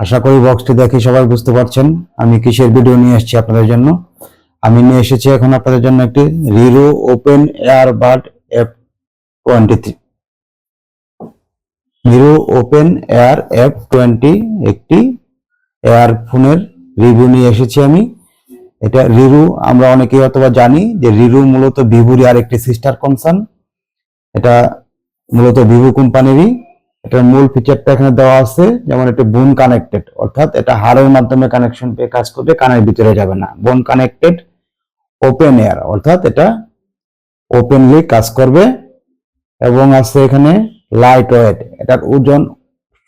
আশা করি বক্সটি দেখে সবাই বুঝতে পারছেন। আমি কিসের ভিডিও নিয়ে এসেছি আপনাদের জন্য? আমি নিয়ে এসেছি এখন আপনাদের জন্য একটি রিরো open air bud F twenty three Hero open air F twenty একটি এয়ার ফোনের রিভিউ নিয়ে এসেছি আমি। এটা রিরু আমরা অনেকেই অথবা জানি যে রিরু মূলত ভিভুরই আর একটি সিস্টার কনসার্ন এটা মূলত ভিভু কোম্পানিরই। এটার মূল ফিচারটা এখানে দেওয়া আছে, যেমন এটা বোন কানেক্টেড অর্থাৎ এটা হাড়ের মাধ্যমে কানেকশন পেয়ে কাজ করবে, কানের ভিতরে যাবে না। বোন কানেক্টেড ওপেন এয়ার অর্থাৎ এটা ওপেনলি কাজ করবে। এবং আছে এখানে লাইট ওয়েট এটার ওজন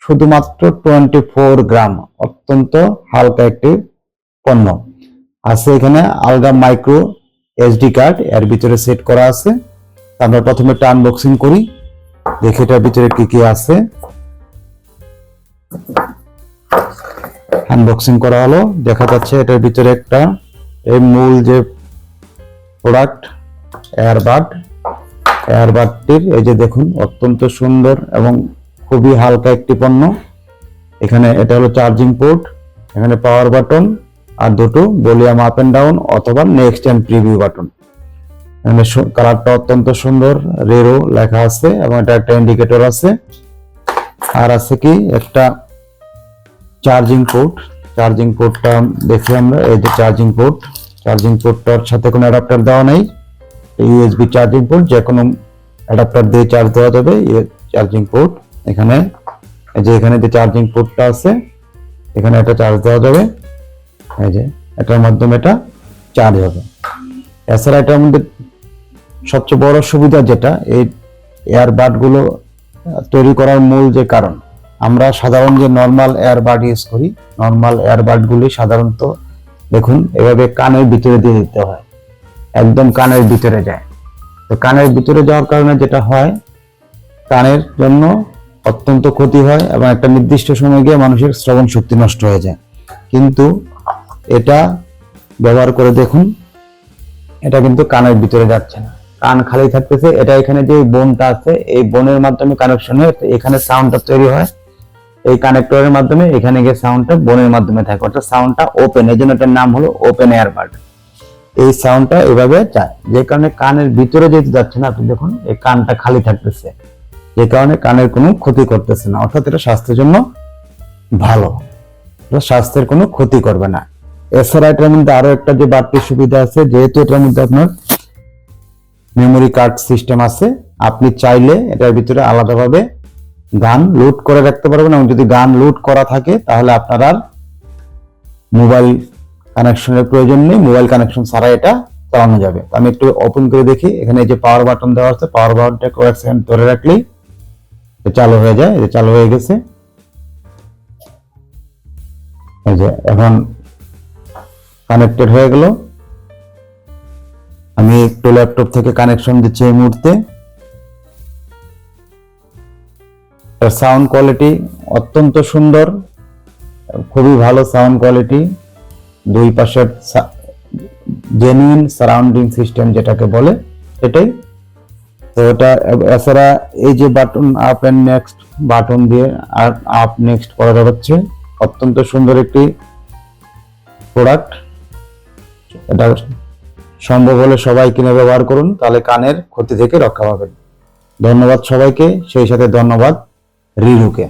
শুধুমাত্র টোয়েন্টি ফোর গ্রাম অত্যন্ত হালকা একটি পণ্য। আছে এখানে আলগা মাইক্রো এসডি কার্ড এর ভিতরে সেট করা আছে। আমরা প্রথমে একটা আনবক্সিং করি। দেখি এটার ভিতরে কি কি আছে। আনবক্সিং করা হলো। দেখা যাচ্ছে এটার ভিতরে একটা এই মূল যে প্রোডাক্ট এয়ারবাড এয়ারবাডটির এই যে দেখুন, অত্যন্ত সুন্দর এবং খুবই হালকা একটি পণ্য। এখানে এটা হলো চার্জিং পোর্ট এখানে পাওয়ার বাটন আর দুটো ভলিউম আপ এন্ড ডাউন অথবা নেক্সট এন্ড প্রিভিউ বাটন এখানে কালারটা অত্যন্ত সুন্দর, রেরো লেখা আছে এবং এটা একটা ইন্ডিকেটর আছে। আর আছে কি, একটা চার্জিং পোর্ট চার্জিং পোর্টটা দেখি আমরা, এই যে চার্জিং পোর্ট চার্জিং পোর্টটার সাথে কোনো অ্যাডাপ্টার দেওয়া নেই। ইউএসবি চার্জিং পোর্ট যে কোনো অ্যাডাপ্টার দিয়ে চার্জ দেওয়া যাবে চার্জিং পোর্ট এখানে। এই যে এখানে যে চার্জিং পোর্টটা আছে, এখানে একটা চার্জ দেওয়া যাবে। এই যে, এটার মাধ্যমে এটা চার্জ হবে। এছাড়া এটার মধ্যে সবচেয়ে বড় সুবিধা যেটা, এই এয়ারবাডগুলো তৈরি করার মূল যে কারণ। আমরা সাধারণ যে নর্মাল এয়ারবাড ইউজ করি নর্মাল এয়ারবাড গুলি সাধারণত দেখুন, এভাবে কানের ভিতরে দিয়ে দিতে হয়। একদম কানের ভিতরে যায়। তো কানের ভিতরে যাওয়ার কারণে যেটা হয়, কানের জন্য অত্যন্ত ক্ষতি হয় এবং একটা নির্দিষ্ট সময় গিয়ে মানুষের শ্রবণ শক্তি নষ্ট হয়ে যায়। কিন্তু এটা ব্যবহার করে দেখুন, এটা কিন্তু কানের ভিতরে যাচ্ছে না। কান খালি থাকতেছে। এটা এখানে যে বোনটা আছে, এই বোনের মাধ্যমে কানেকশন হয়ে এখানে সাউন্ডটা তৈরি হয়। এই কানেক্টরের মাধ্যমে এখানে গিয়ে সাউন্ডটা বোনের মাধ্যমে থাকে। অর্থাৎ সাউন্ডটা ওপেন এই জন্য এটার নাম হলো ওপেন এয়ারবাড এই সাউন্ডটা এভাবে যায়। যে কারণে কানের ভিতরে যেতে যাচ্ছে না, আপনি দেখুন, এই কানটা খালি থাকতেছে। যে কারণে কানের কোনো ক্ষতি করতেছে না। অর্থাৎ এটা স্বাস্থ্যের জন্য ভালো। স্বাস্থ্যের কোনো ক্ষতি করবে না। এছাড়া এটার মধ্যে আরও একটা যে বাড়তি সুবিধা আছে, যেহেতু এটার মধ্যে আপনার মেমোরি কার্ড সিস্টেম আছে, আপনি চাইলে এটার ভিতরে আলাদাভাবে গান লোড করে রাখতে পারবেন এবং যদি গান লোড করা থাকে, তাহলে আপনার আর মোবাইল কানেকশনের প্রয়োজন নেই। মোবাইল কানেকশন ছাড়া এটা চালানো যাবে। আমি একটু ওপেন করে দেখি। এখানে যে পাওয়ার বাটন দেওয়া আছে পাওয়ার বাটনটা কয়েক সেকেন্ড ধরে রাখলেই চালু হয়ে যায়। এটা চালু হয়ে গেছে। এই যে এখন কানেক্টেড হয়ে গেল। আমি একটু ল্যাপটপ থেকে কানেকশন দিচ্ছি এই মুহূর্তে। তার সাউন্ড কোয়ালিটি অত্যন্ত সুন্দর, খুবই ভালো সাউন্ড কোয়ালিটি দুই পাশের জেনুইন সারাউন্ডিং সিস্টেম যেটাকে বলে সেটাই তো এটা, এছাড়া এই যে button up and next button দিয়ে আর আপ নেক্সট করা যাচ্ছে, অত্যন্ত সুন্দর একটি প্রোডাক্ট এটা সম্ভব হলে সবাই কিনে ব্যবহার করুন, তাহলে কানের ক্ষতি থেকে রক্ষা পাবেন। ধন্যবাদ সবাইকে, সেই সাথে ধন্যবাদ রিরুকে।